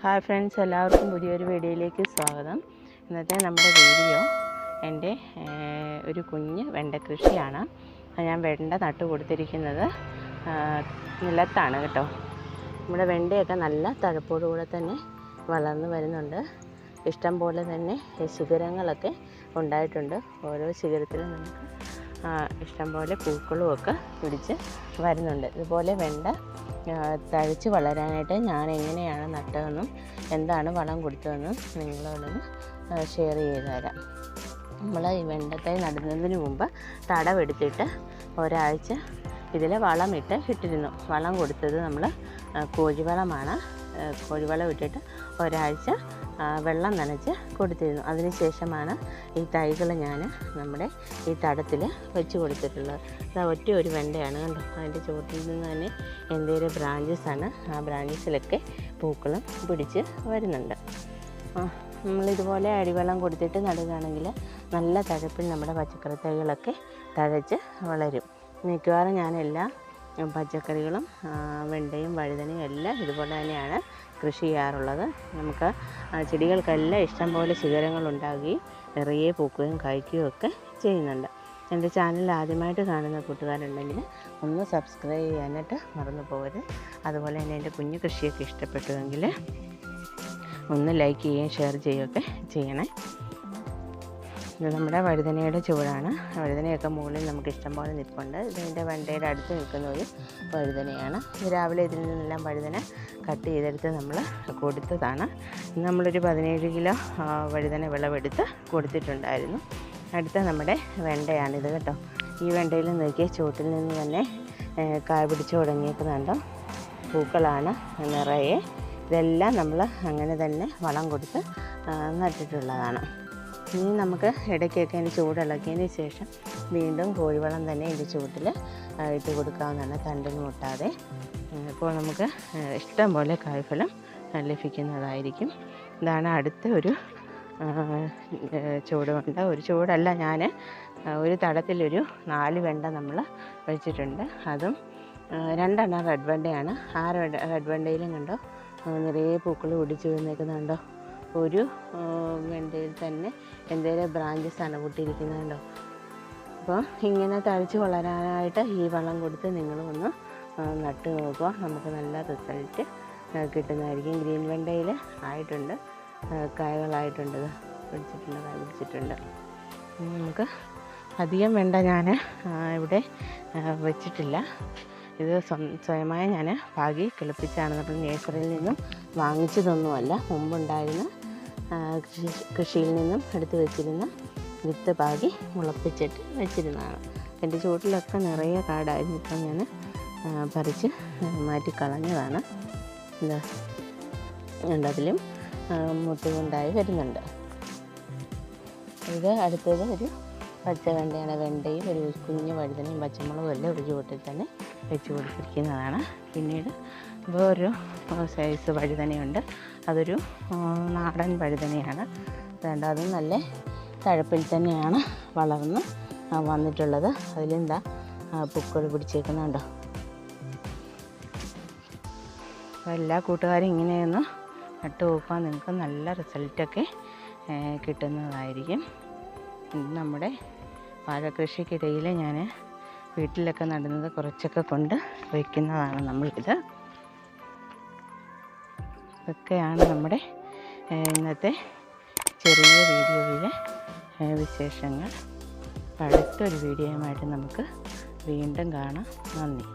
Hi friends എല്ലാവർക്കും പുതിയൊരു വീഡിയോയിലേക്ക് സ്വാഗതം. ഇന്നത്തെ നമ്മുടെ വീഡിയോ എന്റെ ഒരു കുഞ്ഞ് വെണ്ട കൃഷിയാണ് ഞാൻ വെണ്ട നട്ടു കൊടുത്തിരിക്കുന്നത് നിലത്താണ് കേട്ടോ. നമ്മുടെ വെണ്ടയൊക്കെ നല്ല തഴപ്പോടുകൂടെ തന്നെ വളർന്നു വരുന്നുണ്ട്. ഇഷ്ടം പോലെ തന്നെ ശിഖരങ്ങളൊക്കെ ഉണ്ടായിട്ടുണ്ട്. ഓരോ ശിഖരത്തിലും നമുക്ക് ഇഷ്ടം പോലെ പൂക്കളും പിടിച്ച് വരുന്നുണ്ട്. ഇതുപോലെ വെണ്ട തഴച്ച് വളരാനായിട്ട് ഞാൻ എങ്ങനെയാണ് നട്ടതെന്നും എന്താണ് വളം കൊടുത്തതെന്നും നിങ്ങളോടൊന്ന് ഷെയർ ചെയ്ത് തരാം നമ്മൾ ഈ വെണ്ടത്തൈ നടുന്നതിന് മുമ്പ് തടവെടുത്തിട്ട് ഒരാഴ്ച ഇതിൽ വളമിട്ട് ഇട്ടിരുന്നു. വളം കൊടുത്തത് നമ്മൾ കോഴിവളമാണ്. കോഴിവളം ഇട്ടിട്ട് ഒരാഴ്ച വെള്ളം നനച്ച് കൊടുത്തിരുന്നു. അതിന് ശേഷമാണ് ഈ തൈകൾ ഞാൻ നമ്മുടെ ഈ തടത്തിൽ വെച്ച് കൊടുത്തിട്ടുള്ളത്. അത് ഒറ്റ ഒരു വെണ്ടയാണ് കണ്ടോ? അതിന്റെ ചുവട്ടിൽ നിന്ന് തന്നെ എന്തേലും ബ്രാഞ്ചസാണ് ആ ബ്രാഞ്ചസിലൊക്കെ പൂക്കളും പിടിച്ച് വരുന്നുണ്ട്. നമ്മളിതുപോലെ അടിവെള്ളം കൊടുത്തിട്ട് നടുകയാണെങ്കിൽ നല്ല തഴപ്പിൽ നമ്മുടെ പച്ചക്കറി തൈകളൊക്കെ തഴച്ച് വളരും. മിക്കവാറും ഞാനെല്ലാ പച്ചക്കറികളും വെണ്ടയും വഴുതനയും എല്ലാം ഇതുപോലെ തന്നെയാണ് കൃഷി ചെയ്യാറുള്ളത്. നമുക്ക് ചെടികൾക്കെല്ലാം ഇഷ്ടംപോലെ ശിഖരങ്ങൾ ഉണ്ടാകുകയും നിറയെ പൂക്കുകയും കായ്ക്കുകയും ഒക്കെ ചെയ്യുന്നുണ്ട്. എന്റെ ചാനൽ ആദ്യമായിട്ട് കാണുന്ന കൂട്ടുകാരുണ്ടെങ്കിൽ ഒന്ന് സബ്സ്ക്രൈബ് ചെയ്യാനായിട്ട് മറന്നു പോകരുത്. അതുപോലെ തന്നെ എന്റെ കുഞ്ഞു കൃഷിയൊക്കെ ഇഷ്ടപ്പെട്ടുവെങ്കിൽ ഒന്ന് ലൈക്ക് ചെയ്യുകയും ഷെയർ ചെയ്യുകയൊക്കെ ചെയ്യണേ. ഇത് നമ്മുടെ വഴുതനയുടെ ചുവടാണ് വഴുതനയൊക്കെ മുകളിൽ നമുക്ക് ഇഷ്ടംപോലെ നിൽപ്പുണ്ട്. ഇതിന്റെ വണ്ടയുടെ അടുത്ത് നിൽക്കുന്ന ഒരു വഴുതനയാണ്. രാവിലെ ഇതിൽ നിന്നെല്ലാം വഴുതന കട്ട് ചെയ്തെടുത്ത് നമ്മൾ കൊടുത്തതാണ്. നമ്മളൊരു പതിനേഴ് കിലോ വഴുതന വിളവെടുത്ത് കൊടുത്തിട്ടുണ്ടായിരുന്നു. അടുത്ത നമ്മുടെ വെണ്ടയാണിത് കേട്ടോ. ഈ വെണ്ടയിൽ നോക്കിയ ചുവട്ടിൽ നിന്ന് തന്നെ കായ പിടിച്ച് തുടങ്ങിയേക്കുന്നുണ്ടോ പൂക്കളാണ് നിറയെ. ഇതെല്ലാം നമ്മൾ അങ്ങനെ തന്നെ വളം കൊടുത്ത് നട്ടിട്ടുള്ളതാണ്. ഇനി നമുക്ക് ഇടയ്ക്കൊക്കെ അതിന് ചൂടിളക്കിയതിന് ശേഷം വീണ്ടും കോഴിവളം തന്നെ ഇതിന്റെ ചൂട്ടിൽ ഇട്ട് കൊടുക്കാവുന്നതാണ് തണ്ടിന് മുട്ടാതെ ഇപ്പോൾ നമുക്ക് ഇഷ്ടം പോലെ കായ്ഫലം ലഭിക്കുന്നതായിരിക്കും. ഇതാണ് അടുത്ത ഒരു ചൂട് വെണ്ട ഒരു ചൂടല്ല ഞാൻ ഒരു തടത്തിലൊരു നാല് വെണ്ട നമ്മൾ വെച്ചിട്ടുണ്ട്. അതും രണ്ടെണ്ണം റെഡ് വെണ്ടയാണ്. ആ റെഡ് റെഡ് വെണ്ടയിലും കണ്ടോ നിറയെ പൂക്കൾ ഒടിച്ചു വന്നേക്കുന്നുണ്ടോ? ഒരു വെണ്ടയിൽ തന്നെ എന്തേലും ബ്രാഞ്ചസ് ആണ് പൊട്ടിയിരിക്കുന്നത് കണ്ടോ അപ്പോൾ ഇങ്ങനെ തഴച്ച് വളരാനായിട്ട് ഈ വളം കൊടുത്ത് നിങ്ങൾ ഒന്ന് നട്ട് നോക്കുക. നമുക്ക് നല്ല റിസൾട്ട് കിട്ടുന്നതായിരിക്കും. ഗ്രീൻ വെണ്ടയിൽ ആയിട്ടുണ്ട് കായകളായിട്ടുണ്ട്. പിടിച്ചിട്ടുണ്ട് കായ പിടിച്ചിട്ടുണ്ട്. നമുക്ക് അധികം വെണ്ട ഞാൻ ഇവിടെ വെച്ചിട്ടില്ല. ഇത് സ്വ- സ്വയമായി ഞാൻ പാകി കിളിപ്പിച്ചാണ് നമ്മൾ നേഴ്സറിയിൽ നിന്നും വാങ്ങിച്ചതൊന്നുമല്ല. മുമ്പുണ്ടായിരുന്ന കൃഷിയിൽ നിന്നും എടുത്ത് വെച്ചിരുന്ന വിത്ത് പാകി മുളപ്പിച്ചിട്ട് വെച്ചിരുന്നതാണ്. എന്റെ ചുവട്ടിലൊക്കെ നിറയെ കാടായിരുന്നു ഇപ്പം ഞാൻ പറിച്ച് മാറ്റി കളഞ്ഞതാണ്. എന്താ ഉണ്ടതിലും മുട്ടുകൊണ്ടായി വരുന്നുണ്ട്. ഇത് അടുത്തത് ഒരു പച്ച വെണ്ടയാണ് വെണ്ടയും ഒരു കുഞ്ഞു വഴുതനയും പച്ചമുളകും എല്ലാം ഒരു ചുവട്ടിൽ തന്നെ വെച്ച് കൊടുത്തിരിക്കുന്നതാണ്. പിന്നീട് വേറൊരു സൈസ് വഴുതനയുണ്ട്. അതൊരു നാടൻ വഴുതനയാണ്. വേണ്ട അതും നല്ല തഴപ്പിൽ തന്നെയാണ് വളർന്ന് വന്നിട്ടുള്ളത്. അതിലെന്താ പൂക്കൾ പിടിച്ചേക്കുന്നുണ്ടോ? എല്ലാ കൂട്ടുകാരും ഇങ്ങനെയൊന്ന് നട്ട് നോക്കുക നിങ്ങൾക്ക് നല്ല റിസൾട്ടൊക്കെ കിട്ടുന്നതായിരിക്കും. നമ്മുടെ വാഴക്കൃഷിക്കിടയിൽ ഞാൻ വീട്ടിലൊക്കെ നടുന്നത് കുറച്ചൊക്കെ കൊണ്ട് വയ്ക്കുന്നതാണ് നമ്മളിത്. ഇതൊക്കെയാണ് നമ്മുടെ ഇന്നത്തെ ചെറിയ വീഡിയോയിലെ വിശേഷങ്ങൾ. അടുത്തൊരു വീഡിയോയുമായിട്ട് നമുക്ക് വീണ്ടും കാണാം. നന്ദി.